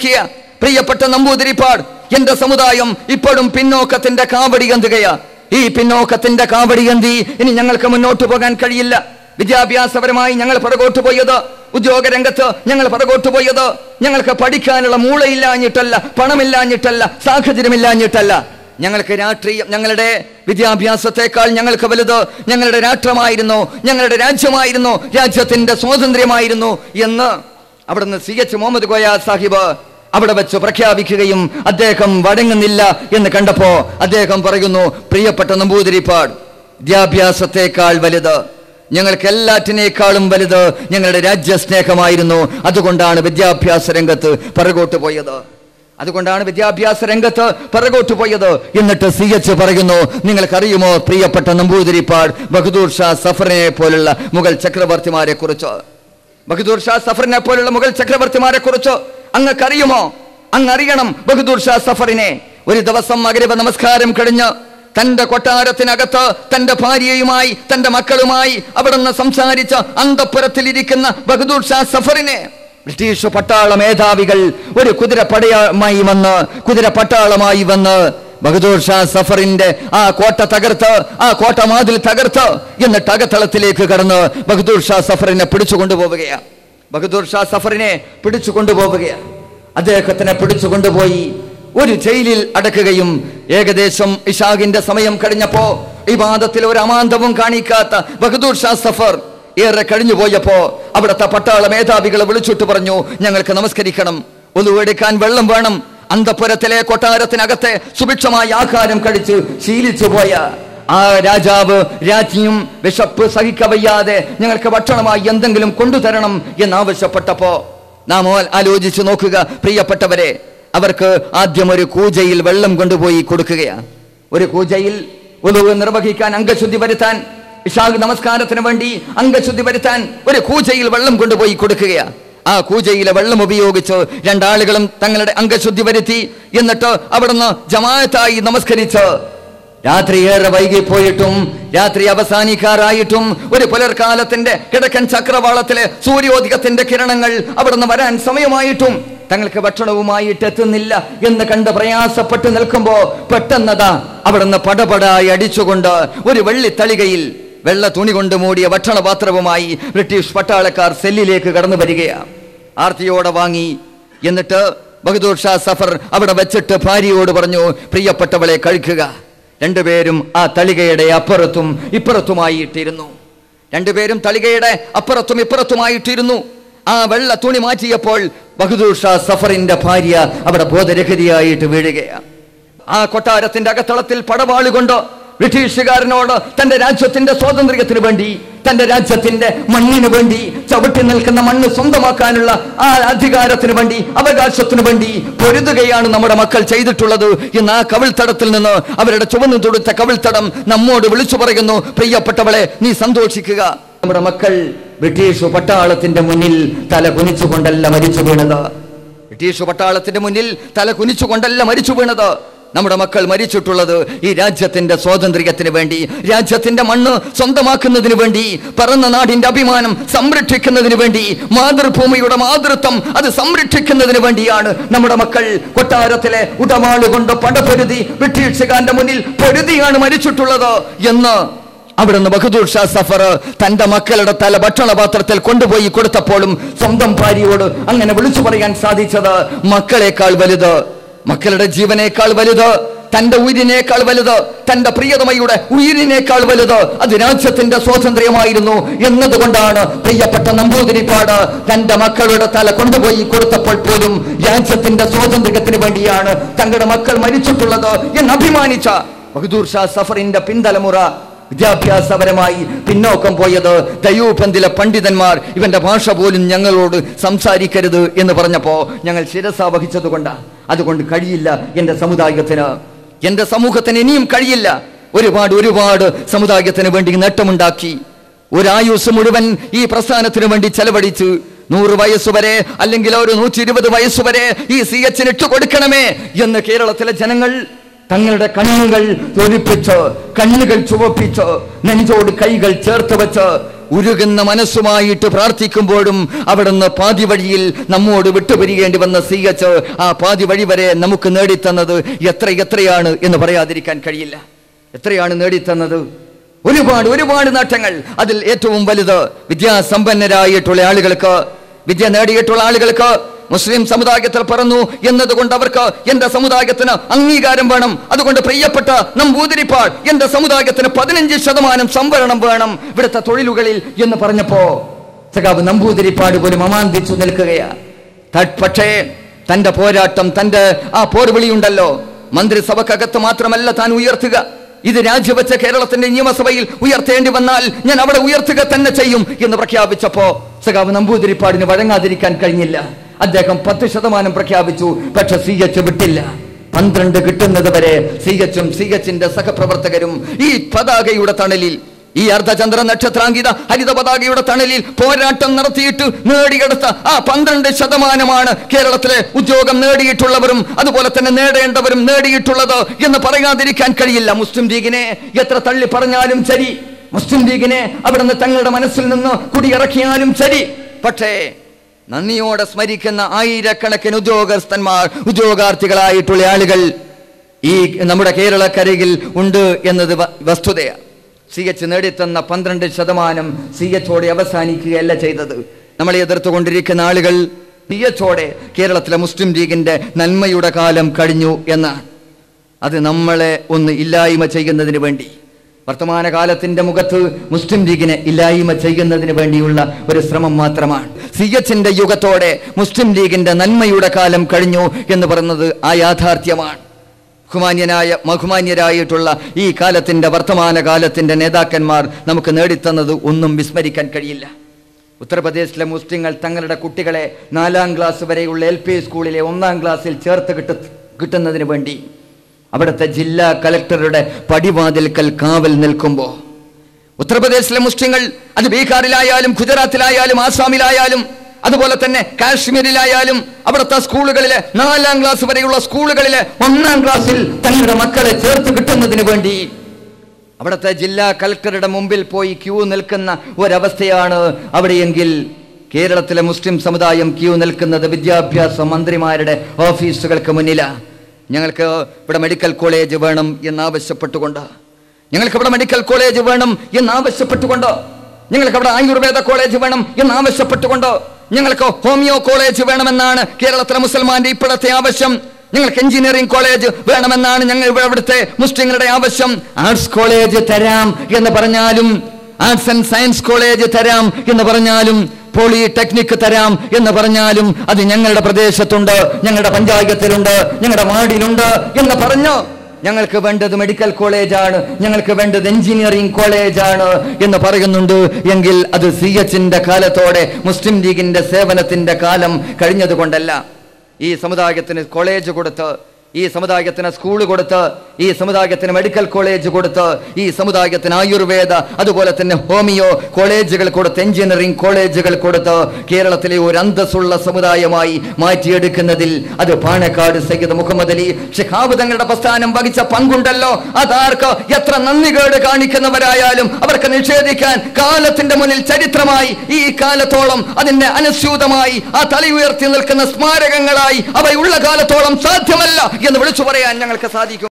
പ്രഖ്യാപിക്കുക പ്രിയപ്പെട്ട നമ്പൂതിരിപ്പാട് എന്റെ സമുദായം ഇപ്പോഴും പിന്നോക്കത്തിന്റെ കാവടി കന്തുകയാ ഈ പിന്നോക്കത്തിന്റെ കാവടി കന്തി ഇനി ഞങ്ങൾക്ക് മുന്നോട്ട് പോകാൻ കഴിയില്ല. വിദ്യാഭ്യാസപരമായി ഞങ്ങൾ പുറകോട്ട് പോയത് ഉദ്യോഗ രംഗത്ത് ഞങ്ങൾ പുറകോട്ട് പോയത്. ഞങ്ങൾക്ക് പഠിക്കാനുള്ള മൂളയില്ലാഞ്ഞിട്ടല്ല പണമില്ലാഞ്ഞിട്ടല്ല സാഹചര്യമില്ലാഞ്ഞിട്ടല്ല. ഞങ്ങൾക്ക് രാഷ്ട്രീയം ഞങ്ങളുടെ വിദ്യാഭ്യാസത്തെക്കാൾ ഞങ്ങൾക്ക് വലുത് ഞങ്ങളുടെ രാഷ്ട്രമായിരുന്നു ഞങ്ങളുടെ രാജ്യമായിരുന്നു രാജ്യത്തിന്റെ സ്വാതന്ത്ര്യമായിരുന്നു എന്ന് അവിടുന്ന് സി എച്ച് മുഹമ്മദ് കോയ സാഹിബ് അവിടെ വെച്ച് പ്രഖ്യാപിക്കുകയും അദ്ദേഹം വടങ്ങുന്നില്ല എന്ന് കണ്ടപ്പോ അദ്ദേഹം പറയുന്നു പ്രിയപ്പെട്ട നമ്പൂതിരിപ്പാട് വിദ്യാഭ്യാസത്തെക്കാൾ വലുത്. ഞങ്ങൾക്ക് എല്ലാറ്റിനേക്കാളും വലുത് ഞങ്ങളുടെ രാജ്യസ്നേഹമായിരുന്നു. അതുകൊണ്ടാണ് വിദ്യാഭ്യാസ രംഗത്ത് പിറകോട്ട് പോയത്. അതുകൊണ്ടാണ് വിദ്യാഭ്യാസ രംഗത്ത് പിറകോട്ട് പോയത്. എന്നിട്ട് സി എച്ച് പറയുന്നു നിങ്ങൾക്കറിയുമോ പ്രിയപ്പെട്ട നമ്പൂതിരിപ്പാട് ബഹദൂർ ഷാ സഫറിനെ പോലുള്ള മുഗൾ ചക്രവർത്തിമാരെ കുറിച്ച് ബഹദൂർ ഷാ സഫറിനെ പോലുള്ള മുഗൾ ചക്രവർത്തിമാരെ കുറിച്ച് അങ്ങക്കറിയുമോ? അങ്ങറിയണം ബഹദൂർ ഷാ സഫറിനെ. ഒരു ദിവസം മകരവ നമസ്കാരം കഴിഞ്ഞ് തന്റെ കൊട്ടാരത്തിനകത്ത് തന്റെ ഭാര്യയുമായി തന്റെ മക്കളുമായി അവിടെ നിന്ന് സംസാരിച്ച് അന്തപ്പുരത്തിലിരിക്കുന്ന ബഹദൂർ ഷാ സഫറിനെ. ബ്രിട്ടീഷ് പട്ടാള മേധാവികൾ ഒരു കുതിര പടയമായി വന്ന് കുതിര പട്ടാളമായി വന്ന് ബഹദൂർ ഷാ സഫറിന്റെ ആ കോട്ട തകർത്ത് ആ കോട്ട മാതിൽ തകർത്ത് എന്നിട്ട് അകത്തളത്തിലേക്ക് കടന്ന് ബഹദൂർ ഷാ സഫറിനെ പിടിച്ചു കൊണ്ടുപോവുകയാണ് ബഹദൂർ ഷാ സഫറിനെ പിടിച്ചു കൊണ്ടുപോവുകയാണ് അദ്ദേഹത്തിനെ പിടിച്ചു കൊണ്ടുപോയി ഒരു ജയിലിൽ അടക്കുകയും ഏകദേശം ഇഷാഖിന്റെ സമയം കഴിഞ്ഞപ്പോ ഈ വാദത്തിൽ ഒരു അമാന്തവും കാണിക്കാത്ത ബഹദൂർ ഷാ സഫർ ഏറെ കഴിഞ്ഞു പോയപ്പോ അവിടുത്തെ പട്ടാള മേധാവികളെ വിളിച്ചിട്ട് പറഞ്ഞു ഞങ്ങൾക്ക് നമസ്കരിക്കണം. ഒന്നുവെടുക്കാൻ വെള്ളം വേണം. അന്തപുരത്തിലെ കൊട്ടാരത്തിനകത്തെ സുഭിക്ഷമായ ആഹാരം കഴിച്ച് ശീലിച്ചു പോയ ആ രാജാവ് രാജ്ഞിയും വിശപ്പ് സഹിക്കവയ്യാതെ ഞങ്ങൾക്ക് ഭക്ഷണമായി എന്തെങ്കിലും കൊണ്ടുതരണം എന്നാവശ്യപ്പെട്ടപ്പോ നാം ആലോചിച്ചു നോക്കുക പ്രിയപ്പെട്ടവരെ. അവർക്ക് ആദ്യം ഒരു കൂജയിൽ വെള്ളം കൊണ്ടുപോയി കൊടുക്കുകയാണ്. ഒരു കൂജയിൽ ഉദവ് നിർവഹിക്കാൻ അംഗശുദ്ധി വരുത്താൻ ഇഷാഖ് നമസ്കാരത്തിന് വേണ്ടി അംഗശുദ്ധി വരുത്താൻ ഒരു കൂജയിൽ വെള്ളം കൊണ്ടുപോയി കൊടുക്കുകയാണ്. ആ കൂജയിലെ വെള്ളം ഉപയോഗിച്ച് രണ്ടാളുകളും തങ്ങളുടെ അംഗശുദ്ധി വരുത്തി എന്നിട്ട് അവിടുന്ന് ജമാഅത്തായി നമസ്കരിച്ച്. രാത്രി ഏറെ വൈകിപ്പോയിട്ടും രാത്രി അവസാനിക്കാറായിട്ടും ഒരു പുലർക്കാലത്തിന്റെ കിഴക്കൻ ചക്രവാളത്തിലെ സൂര്യോദികത്തിന്റെ കിരണങ്ങൾ അവിടുന്ന് വരാൻ സമയമായിട്ടും തങ്ങൾക്ക് ഭക്ഷണവുമായിട്ട് എത്തുന്നില്ല എന്ന് കണ്ട് പ്രയാസപ്പെട്ട് നിൽക്കുമ്പോ പെട്ടെന്നതാ അവിടുന്ന് പടപടായി അടിച്ചുകൊണ്ട് ഒരു വെള്ളിത്തളികയിൽ വെള്ള തുണി കൊണ്ട് മൂടിയ ഭക്ഷണപാത്രവുമായി ബ്രിട്ടീഷ് പട്ടാളക്കാർ സെല്ലിലേക്ക് കടന്നു വരികയാണ് ആർത്തിയോടെ വാങ്ങി. എന്നിട്ട് ബഹദൂർ ഷാ സഫർ അവിടെ വെച്ചിട്ട് ഭാര്യയോട് പറഞ്ഞു പ്രിയപ്പെട്ടവളെ കഴിക്കുക. രണ്ടുപേരും ആ തളികയുടെ അപ്പുറത്തും ഇപ്പുറത്തുമായി ഇട്ടിരുന്നു. രണ്ടുപേരും തളികയുടെ അപ്പുറത്തും ഇപ്പുറത്തുമായിട്ടിരുന്നു ആ വെള്ള തുണി മാറ്റിയപ്പോൾ ബഹദൂർ ഷാ സഫറിന്റെ ഭാര്യ അവിടെ ബോധരഹിതയായിട്ട് വീഴുകയാണ് ആ കൊട്ടാരത്തിന്റെ അകത്തളത്തിൽ പടവാളുകൊണ്ട് ബ്രിട്ടീഷുകാരനോട് തന്റെ രാജ്യത്തിന്റെ സ്വാതന്ത്ര്യത്തിന് വേണ്ടി തന്റെ രാജ്യത്തിന്റെ മണ്ണിന് വേണ്ടി ചവിട്ടി നിൽക്കുന്ന മണ്ണ് സ്വന്തമാക്കാനുള്ള ആ അധികാരത്തിന് വേണ്ടി അവകാശത്തിന് വേണ്ടി പൊരുതുകയാണ് നമ്മുടെ മക്കൾ ചെയ്തിട്ടുള്ളത് എന്ന് ആ കവിൾത്തടത്തിൽ നിന്ന് അവരുടെ ചുവന്നു തൊടുത്ത കവിൾത്തടം നമ്മോട് വിളിച്ചു പറയുന്നു. പ്രിയപ്പെട്ടവളെ നീ സന്തോഷിക്കുക. നമ്മുടെ മക്കൾ ബ്രിട്ടീഷ് പട്ടാളത്തിന്റെ മുന്നിൽ തല കുനിച്ചുകൊണ്ടല്ല മരിച്ചു വീണത്. ബ്രിട്ടീഷ് പട്ടാളത്തിന്റെ മുന്നിൽ തല കുനിച്ചുകൊണ്ടല്ല മരിച്ചു വീണത്. നമ്മുടെ മക്കൾ മരിച്ചിട്ടുള്ളത് ഈ രാജ്യത്തിന്റെ സ്വാതന്ത്ര്യത്തിന് വേണ്ടി രാജ്യത്തിന്റെ മണ്ണ് സ്വന്തമാക്കുന്നതിന് വേണ്ടി പറന്ന നാടിന്റെ അഭിമാനം സംരക്ഷിക്കുന്നതിന് വേണ്ടി മാതൃഭൂമിയുടെ മാതൃത്വം അത് സംരക്ഷിക്കുന്നതിന് വേണ്ടിയാണ് നമ്മുടെ മക്കൾ കൊട്ടാരത്തിലെ ഉടമാളുകൊണ്ട് പടപൊരുതി ബ്രിട്ടീഷുകാരന്റെ മുന്നിൽ പൊരുതിയാണ് മരിച്ചിട്ടുള്ളത് എന്ന് അവിടുന്ന് ബഹദൂർ ഷാ സഫർ തന്റെ മക്കളുടെ തല ഭക്ഷണപാത്രത്തിൽ കൊണ്ടുപോയി കൊടുത്തപ്പോഴും സ്വന്തം ഭാര്യയോട് അങ്ങനെ വിളിച്ചു പറയാൻ സാധിച്ചത് മക്കളെക്കാൾ വലുത്. മക്കളുടെ ജീവനേക്കാൾ വലുത് തന്റെ ഉയിരിനേക്കാൾ വലുത് തന്റെ പ്രിയതമയുടെ ഉയിരിനേക്കാൾ വലുത് അത് രാജ്യത്തിന്റെ സ്വാതന്ത്ര്യമായിരുന്നു എന്നതുകൊണ്ടാണ് പ്രിയപ്പെട്ട നമ്പൂതിരിപ്പാട് തന്റെ മക്കളുടെ തല കൊണ്ടുപോയി കൊടുത്തപ്പോൾ പോലും രാജ്യത്തിന്റെ സ്വാതന്ത്ര്യത്തിന് വേണ്ടിയാണ് തങ്ങളുടെ മക്കൾ മരിച്ചിട്ടുള്ളത് എന്ന് അഭിമാനിച്ച ബഹദൂർ ഷാ സഫറിന്റെ പിന്തലമുറ വിദ്യാഭ്യാസപരമായി പിന്നോക്കം പോയത് ദയൂപന്തിലെ പണ്ഡിതന്മാർ. ഇവന്റെ ഭാഷ പോലും ഞങ്ങളോട് സംസാരിക്കരുത് എന്ന് പറഞ്ഞപ്പോ ഞങ്ങൾ ശിരസ വഹിച്ചത് കൊണ്ടാണ് അതുകൊണ്ട് കഴിയില്ല എന്റെ സമുദായത്തിന്. എന്റെ സമൂഹത്തിന് ഇനിയും കഴിയില്ല. ഒരുപാട് ഒരുപാട് സമുദായത്തിന് വേണ്ടി നേട്ടമുണ്ടാക്കി. ഒരായുസ് മുഴുവൻ ഈ പ്രസ്ഥാനത്തിന് വേണ്ടി ചെലവഴിച്ച് നൂറ് വയസ്സുവരെ അല്ലെങ്കിൽ ഒരു നൂറ്റി ഇരുപത് വയസ്സുവരെ ഈ സി എച്ചിന് ഇട്ട് കൊടുക്കണമേ എന്ന് കേരളത്തിലെ ജനങ്ങൾ തങ്ങളുടെ കണ്ണുകൾ തൊലിപ്പിച്ച് കണ്ണുകൾ ചുവപ്പിച്ച് നെഞ്ചോട് കൈകൾ ചേർത്ത് വെച്ച് ഉരുകുന്ന മനസ്സുമായിട്ട് പ്രാർത്ഥിക്കുമ്പോഴും അവിടുന്ന് പാതി വഴിയിൽ നമ്മോട് വിട്ടുപിരിയേണ്ടി വന്ന സി എച്ച് ആ പാതി വഴി വരെ നമുക്ക് നേടിത്തന്നത് എത്ര എത്രയാണ് എന്ന് പറയാതിരിക്കാൻ കഴിയില്ല. എത്രയാണ് നേടിത്തന്നത്? ഒരുപാട് ഒരുപാട് നേട്ടങ്ങൾ. അതിൽ ഏറ്റവും വലുത് വിദ്യാസമ്പന്നരായിട്ടുള്ള ആളുകൾക്ക് വിദ്യ നേടിയിട്ടുള്ള ആളുകൾക്ക് മുസ്ലിം സമുദായത്തിൽ പറഞ്ഞു എന്നതുകൊണ്ട് അവർക്ക് എന്റെ സമുദായത്തിന് അംഗീകാരം വേണം. അതുകൊണ്ട് പ്രിയപ്പെട്ട നമ്പൂതിരിപ്പാൾ എന്റെ സമുദായത്തിന് പതിനഞ്ച് ശതമാനം സംവരണം വേണം ഇവിടുത്തെ തൊഴിലുകളിൽ എന്ന് പറഞ്ഞപ്പോ സഖാബ് നമ്പൂതിരിപ്പാട് പോലും അമാന്തിച്ചു നിൽക്കുകയാണ് പക്ഷേ തന്റെ പോരാട്ടം തന്റെ ആ പോർവിളിയുണ്ടല്ലോ. മന്ത്രിസഭക്കകത്ത് മാത്രമല്ല താൻ ഉയർത്തുക. ഇത് രാജിവെച്ച കേരളത്തിന്റെ നിയമസഭയിൽ ഉയർത്തേണ്ടി വന്നാൽ ഞാൻ അവിടെ ഉയർത്തുക തന്നെ ചെയ്യും എന്ന് പ്രഖ്യാപിച്ചപ്പോ സഖാവ് നമ്പൂതിരിപ്പാടിന് വഴങ്ങാതിരിക്കാൻ കഴിഞ്ഞില്ല. അദ്ദേഹം പത്ത് ശതമാനം പ്രഖ്യാപിച്ചു പക്ഷെ സി എച്ച് വിട്ടില്ല. പന്ത്രണ്ട് കിട്ടുന്നത് വരെ സി എച്ചും സി എച്ചിന്റെ സഹപ്രവർത്തകരും ഈ പതാകയുടെ തണലിൽ ഈ അർദ്ധചന്ദ്ര നക്ഷത്രാങ്കിത ഹരിത പതാകയുടെ തണലിൽ പോരാട്ടം നടത്തിയിട്ട് നേടിയെടുത്ത ആ പന്ത്രണ്ട് ശതമാനമാണ് കേരളത്തിലെ ഉദ്യോഗം നേടിയിട്ടുള്ളവരും അതുപോലെ തന്നെ നേടേണ്ടവരും നേടിയിട്ടുള്ളത് എന്ന് പറയാതിരിക്കാൻ കഴിയില്ല. മുസ്ലിം ലീഗിനെ എത്ര തള്ളി പറഞ്ഞാലും ശരി. മുസ്ലിം ലീഗിനെ അവിടുന്ന് തങ്ങളുടെ മനസ്സിൽ നിന്ന് കുടിയിറക്കിയാലും ശരി. പക്ഷേ നന്ദിയോടെ സ്മരിക്കുന്ന ആയിരക്കണക്കിന് ഉദ്യോഗസ്ഥന്മാർ ഉദ്യോഗാർത്ഥികളായിട്ടുള്ള ആളുകൾ ഈ നമ്മുടെ കേരളക്കരയിൽ ഉണ്ട് എന്നത് വസ്തുതയാണ് സി എച്ച് നേടിത്തന്ന പന്ത്രണ്ട് ശതമാനം സി എച്ചോടെ അവസാനിക്കുകയല്ല ചെയ്തത്. നമ്മളെ എതിർത്തുകൊണ്ടിരിക്കുന്ന ആളുകൾ സി എച്ചോടെ കേരളത്തിലെ മുസ്ലിം ലീഗിന്റെ നന്മയുടെ കാലം കഴിഞ്ഞു എന്നാണ്. അത് നമ്മളെ ഒന്ന് ഇല്ലായ്മ ചെയ്യുന്നതിന് വേണ്ടി. വർത്തമാനകാലത്തിന്റെ മുഖത്ത് മുസ്ലിം ലീഗിനെ ഇല്ലായ്മ ചെയ്യുന്നതിന് വേണ്ടിയുള്ള ഒരു ശ്രമം മാത്രമാണ്. സി എച്ചിന്റെ യുഗത്തോടെ മുസ്ലിം ലീഗിന്റെ നന്മയുടെ കാലം കഴിഞ്ഞു എന്ന് പറയുന്നത് ആ യാഥാർത്ഥ്യമാണ്. ബഹുമാന്യനായ ബഹുമാന്യരായിട്ടുള്ള ഈ കാലത്തിന്റെ വർത്തമാനകാലത്തിന്റെ നേതാക്കന്മാർ നമുക്ക് നേടിത്തന്നത് ഒന്നും വിസ്മരിക്കാൻ കഴിയില്ല. ഉത്തർപ്രദേശിലെ മുസ്ലിങ്ങൾ തങ്ങളുടെ കുട്ടികളെ നാലാം ക്ലാസ് വരെയുള്ള എൽ പി സ്കൂളിലെ ഒന്നാം ക്ലാസ്സിൽ ചേർത്ത് കിട്ട കിട്ടുന്നതിന് വേണ്ടി അവിടുത്തെ ജില്ലാ കലക്ടറുടെ പടിവാതിൽക്കൽ കാവൽ നിൽക്കുമ്പോൾ ഉത്തർപ്രദേശിലെ മുസ്ലിങ്ങൾ അത് ബീഹാറിലായാലും ഗുജറാത്തിലായാലും ആസാമിലായാലും അതുപോലെ തന്നെ കാശ്മീരിലായാലും അവിടുത്തെ സ്കൂളുകളിലെ നാലാം ക്ലാസ് വരെയുള്ള സ്കൂളുകളിലെ ഒന്നാം ക്ലാസ്സിൽ തങ്ങളുടെ മക്കളെ ചേർത്ത് കിട്ടുന്നതിന് വേണ്ടി അവിടുത്തെ ജില്ലാ കലക്ടറുടെ മുമ്പിൽ പോയി ക്യൂ നിൽക്കുന്ന ഒരവസ്ഥയാണ് അവിടെയെങ്കിൽ കേരളത്തിലെ മുസ്ലിം സമുദായം ക്യൂ നിൽക്കുന്നത് വിദ്യാഭ്യാസ മന്ത്രിമാരുടെ ഓഫീസുകൾക്ക് മുന്നിലാണ് ഞങ്ങൾക്ക് ഇവിടെ മെഡിക്കൽ കോളേജ് വേണം എന്നാവശ്യപ്പെട്ടുകൊണ്ട്. ഞങ്ങൾക്ക് ഇവിടെ മെഡിക്കൽ കോളേജ് വേണം എന്നാവശ്യപ്പെട്ടുകൊണ്ട്. ഞങ്ങൾക്ക് അവിടെ ആയുർവേദ കോളേജ് വേണം എന്നാവശ്യപ്പെട്ടുകൊണ്ട്. ഞങ്ങൾക്ക് ഹോമിയോ കോളേജ് വേണമെന്നാണ് കേരളത്തിലെ മുസൽമാന്റെ ഇപ്പോഴത്തെ ആവശ്യം. ഞങ്ങൾക്ക് എഞ്ചിനീയറിംഗ് കോളേജ് വേണമെന്നാണ് ഞങ്ങൾ ഇവിടെ അവിടുത്തെ മുസ്ലിങ്ങളുടെ ആവശ്യം. ആർട്സ് കോളേജ് തരാം എന്ന് പറഞ്ഞാലും ആർട്സ് ആൻഡ് സയൻസ് കോളേജ് തരാം എന്ന് പറഞ്ഞാലും പോളിടെക്നിക് തരാം എന്ന് പറഞ്ഞാലും അത് ഞങ്ങളുടെ പ്രദേശത്തുണ്ട് ഞങ്ങളുടെ പഞ്ചായത്തിലുണ്ട് ഞങ്ങളുടെ വാർഡിലുണ്ട് എന്ന് പറഞ്ഞു? ഞങ്ങൾക്ക് വേണ്ടത് മെഡിക്കൽ കോളേജാണ് ഞങ്ങൾക്ക് വേണ്ടത് എഞ്ചിനീയറിംഗ് കോളേജാണ് എന്ന് പറയുന്നുണ്ട്. എങ്കിൽ അത് സി എച്ചിന്റെ കാലത്തോടെ മുസ്ലിം ലീഗിന്റെ സേവനത്തിന്റെ കാലം കഴിഞ്ഞതുകൊണ്ടല്ല. ഈ സമുദായത്തിന് കോളേജ് കൊടുത്ത് ഈ സമുദായത്തിന് സ്കൂൾ കൊടുത്ത് ഈ സമുദായത്തിന് മെഡിക്കൽ കോളേജ് കൊടുത്ത് ഈ സമുദായത്തിന് ആയുർവേദ അതുപോലെ തന്നെ ഹോമിയോ കോളേജുകൾ കൊടുത്ത് എഞ്ചിനീയറിംഗ് കോളേജുകൾ കൊടുത്ത് കേരളത്തിലെ ഒരു അന്തസ്സുള്ള സമുദായമായി മാറ്റിയെടുക്കുന്നതിൽ അത് പാണക്കാട് സയ്യിദ് മുഹമ്മദ് അലി ഷിഹാബ് തങ്ങളുടെ പ്രസ്ഥാനം വഹിച്ച പങ്കുണ്ടല്ലോ. അതാർക്ക് എത്ര നന്ദികേട് കാണിക്കുന്നവരായാലും അവർക്ക് നിഷേധിക്കാൻ കാലത്തിന്റെ മുന്നിൽ ചരിത്രമായി ഈ കാലത്തോളം അതിന്റെ അനുസ്യൂതമായി ആ തലയുയർത്തി നിൽക്കുന്ന സ്മാരകങ്ങളായി അവയുള്ള കാലത്തോളം സാധ്യമല്ല. എന്ന് വിളിച്ചു പറയാൻ ഞങ്ങൾക്ക് സാധിക്കും.